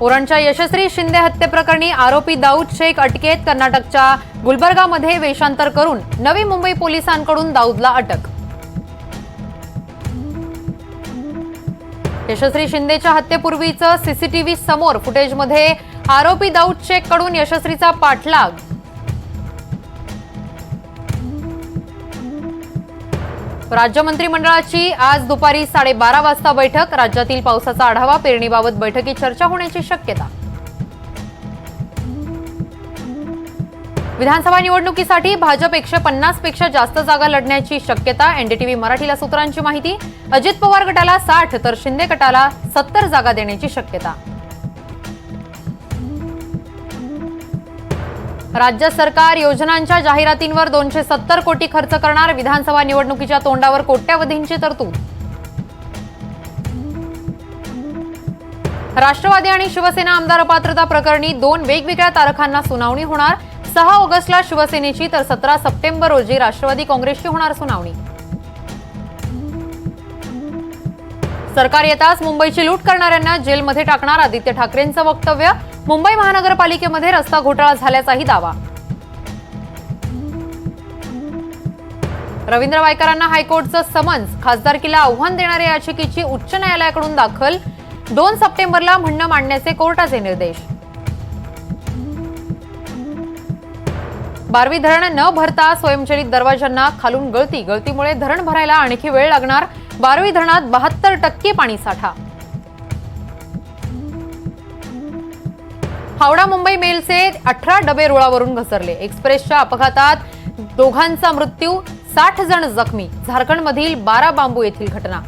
पुरणच्या यशस्वी शिंदे हत्येप्रकरणी आरोपी दाऊद शेख अटकेत. कर्नाटकच्या गुलबर्गामध्ये वेषांतर करून नवी मुंबई पोलिसांकडून दाऊदला अटक. यशस्वी शिंदेच्या हत्येपूर्वीचं सीसीटीव्ही समोर फुटेजमध्ये आरोपी दाऊद शेखकडून यशस्वीचा पाठलाग. राज्य मंत्रिमंडळाची आज दुपारी साडेबारा वाजता बैठक. राज्यातील पावसाचा आढावा पेरणीबाबत बैठकीत चर्चा होण्याची शक्यता. विधानसभा निवडणुकीसाठी भाजप एकशे पन्नासपेक्षा जास्त जागा लढण्याची शक्यता एनडीटीव्ही मराठीला सूत्रांची माहिती. अजित पवार गटाला साठ तर शिंदे गटाला सत्तर जागा देण्याची शक्यता. राज्य सरकार योजनांच्या जाहिरातींवर दोनशे सत्तर कोटी खर्च करणार. विधानसभा निवडणुकीच्या तोंडावर कोट्यावधींची तरतूद. राष्ट्रवादी आणि शिवसेना आमदार अपात्रता प्रकरणी दोन वेगवेगळ्या तारखांना सुनावणी होणार. सहा ऑगस्टला शिवसेनेची तर सतरा सप्टेंबर रोजी राष्ट्रवादी काँग्रेसची होणार सुनावणी. सरकार येताच मुंबईची लूट करणाऱ्यांना जेलमध्ये टाकणार आदित्य ठाकरेंचं वक्तव्य. मुंबई महानगरपालिकेमध्ये रस्ता घोटाळा झाल्याचाही दावा. रवींद्र वायकरांना हायकोर्टचं समन्स. खासदारकीला आव्हान देणाऱ्या याचिकेची उच्च न्यायालयाकडून दाखल. दोन सप्टेंबरला म्हणणं मांडण्याचे कोर्टाचे निर्देश. बारवी धरण न भरता स्वयंचलित दरवाजांना खालून गळती. गळतीमुळे धरण भरायला आणखी वेळ लागणार. बारवी धरणात बहात्तर टक्के पाणी साठा. हावडा मुंबई मेलचे अठरा डबे रुळावरून घसरले. एक्सप्रेसच्या अपघातात दोघांचा मृत्यू साठ जण जखमी. झारखंडमधील बारा बांबू येथील घटना.